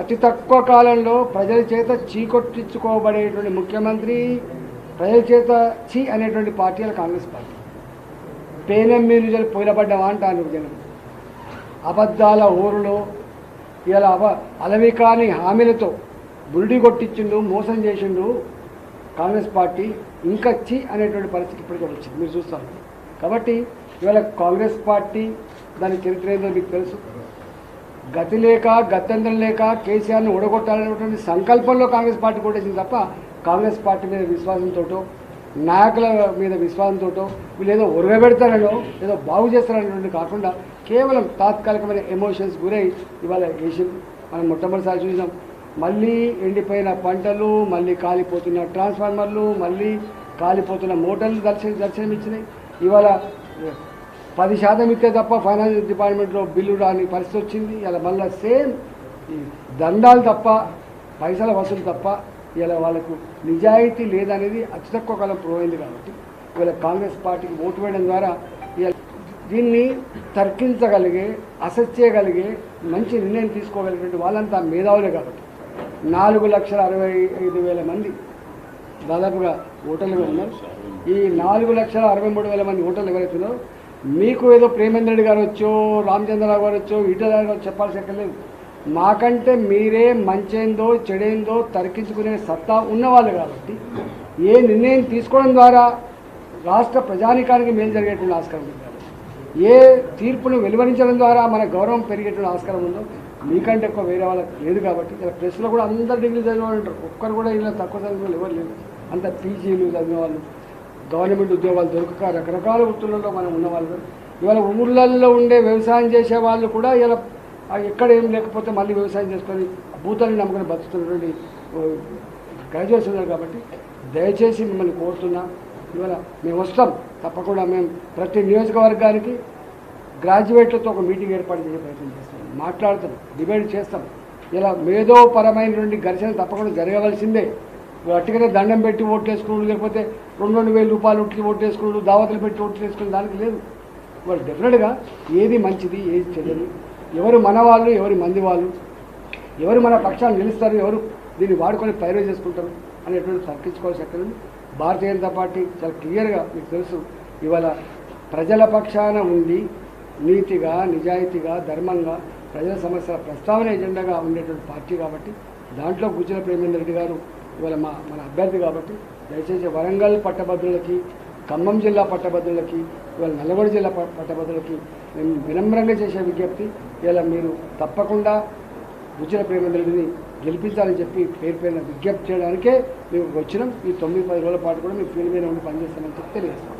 అతి తక్కువ కాలంలో ప్రజల చేత చీకొట్టించుకోబడేటువంటి ముఖ్యమంత్రి ప్రజల చేత చీ అనేటువంటి పార్టీలు కాంగ్రెస్ పార్టీ. పేనం మీద జర పొయిలబడ్డావా అంటాను జనం. అబద్ధాల ఊరులో ఇలా అవ అలవి కాని హామీలతో బుల్డి కొట్టించిండు మోసం చేసిండు కాంగ్రెస్ పార్టీ. ఇంకా చి అనేటువంటి పరిస్థితి ఇప్పటికే వచ్చింది. మీరు చూస్తారు. కాబట్టి ఇవాళ కాంగ్రెస్ పార్టీ దాని చరిత్ర ఏదో మీకు తెలుసు. గతి లేక గత్యంతరం లేక కేసీఆర్ని ఓడగొట్టాలనేటువంటి సంకల్పంలో కాంగ్రెస్ పార్టీ కొట్టేసింది తప్ప కాంగ్రెస్ పార్టీ మీద విశ్వాసంతోటో నాయకుల మీద విశ్వాసంతోటో వీళ్ళు ఏదో ఉరగబెడతారనో ఏదో బాగు చేస్తారనేటువంటి కాకుండా కేవలం తాత్కాలికమైన ఎమోషన్స్ గురై ఇవాళ వేసింది మనం మొట్టమొదటిసారి చూసినాం. మళ్ళీ ఎండిపోయిన పంటలు మళ్ళీ కాలిపోతున్న ట్రాన్స్ఫార్మర్లు మళ్ళీ కాలిపోతున్న మోటార్లు దర్శనం దర్శనమిచ్చినాయి. ఇవాళ పది శాతం ఇస్తే తప్ప ఫైనాన్స్ డిపార్ట్మెంట్లో బిల్లు రాని పరిస్థితి వచ్చింది. ఇలా మళ్ళీ సేమ్ ఈ దండాలు తప్ప పైసల వసూలు తప్ప ఇలా వాళ్ళకు నిజాయితీ లేదనేది అతి తక్కువ కాలం ప్రూవ్ కాబట్టి ఇవాళ కాంగ్రెస్ పార్టీకి ఓటు వేయడం ద్వారా దీన్ని తర్కించగలిగే అసెస్ చేయగలిగే మంచి నిర్ణయం తీసుకోగలిగినటువంటి వాళ్ళంతా మేధావులే కాబట్టి నాలుగు లక్షల అరవై ఐదు వేల మంది దాదాపుగా ఓటర్లుగా ఉన్నారు. ఈ నాలుగు లక్షల అరవై మూడు వేల మంది ఓటర్లు ఎవరైతున్నారో మీకు ఏదో ప్రేమేంద్ర గారు వచ్చో రామచంద్రరావు గారు వచ్చో ఈటల గారు చెప్పాల్సి ఎక్కర్లేదు మాకంటే మీరే మంచేందో చెడేందో తరికించుకునే సత్తా ఉన్నవాళ్ళు కాబట్టి ఏ నిర్ణయం తీసుకోవడం ద్వారా రాష్ట్ర ప్రజానికానికి మేలు జరిగేటువంటి ఆస్కారం ఉంది. ఏ తీర్పును వెలువరించడం ద్వారా మన గౌరవం పెరిగేటువంటి ఆస్కారం ఉందో మీకంటే ఎక్కువ వేరే వాళ్ళకి లేదు కాబట్టి ఇలా ప్రెస్లో కూడా అందరు డిగ్రీ చదివిన ఉంటారు. ఒక్కరు కూడా ఇలా తక్కువ చదివిన వాళ్ళు ఎవరు లేరు. అంత పీజీలు చదివిన వాళ్ళు గవర్నమెంట్ ఉద్యోగాలు దొరకక రకరకాల వృత్తులలో మనం ఉన్నవాళ్ళు. ఇవాళ ఊళ్ళల్లో ఉండే వ్యవసాయం చేసే వాళ్ళు కూడా ఇలా ఎక్కడ ఏం లేకపోతే మళ్ళీ వ్యవసాయం చేసుకొని భూతాన్ని నమ్ముకొని బతుకుతున్నటువంటి గ్రాడ్యుయేట్స్ ఉన్నారు కాబట్టి దయచేసి మిమ్మల్ని కోరుతున్నా ఇవాళ మేము వస్తాం. తప్పకుండా మేము ప్రతి నియోజకవర్గానికి గ్రాడ్యుయేట్లతో ఒక మీటింగ్ ఏర్పాటు చేసే ప్రయత్నం చేస్తాం. మాట్లాడతాం డిబేట్ చేస్తాం. ఇలా మేధోపరమైనటువంటి ఘర్షణ తప్పకుండా జరగవలసిందే. అట్టుగానే దండం పెట్టి ఓట్లు లేకపోతే రెండు రెండు వేల రూపాయలు ఉట్టి ఓట్లు వేసుకున్నాడు దావతలు పెట్టి ఓట్లు వేసుకుని దానికి లేదు. వాళ్ళు డెఫినెట్గా ఏది మంచిది ఏది చెడ్డది? ఎవరు మన వాళ్ళు ఎవరు మంది వాళ్ళు ఎవరు మన పక్షాన్ని నిలుస్తారు ఎవరు దీన్ని వాడుకొని పైరో చేసుకుంటారు అనేటువంటి తర్కించుకోవాల్సి ఎక్కడ భారతీయ జనతా పార్టీ చాలా క్లియర్గా మీకు తెలుసు ఇవాళ ప్రజల పక్షాన ఉండి నీతిగా నిజాయితీగా ధర్మంగా ప్రజల సమస్యల ప్రస్తావన ఎజెండాగా ఉండేటువంటి పార్టీ కాబట్టి దాంట్లో కూర్చున్న ప్రేమేందర్ రెడ్డి గారు ఇవాళ మా మన అభ్యర్థి కాబట్టి దయచేసి వరంగల్ పట్టభద్రులకి ఖమ్మం జిల్లా పట్టభద్రులకి ఇవాళ నల్గొండ జిల్లా ప- పట్టభద్రులకి మేము వినమ్రంగా చేసే విజ్ఞప్తి ఇలా మీరు తప్పకుండా గుజ్జల ప్రేమేంద్ర గెలిపించాలని చెప్పి పేరు పేరున విజ్ఞప్తి చేయడానికే మేము వచ్చినాం. ఈ తొమ్మిది పది రోజుల పాటు కూడా మీ ఫీల్డ్ మీద ఉండి పనిచేస్తామని చెప్పి తెలియజేస్తాం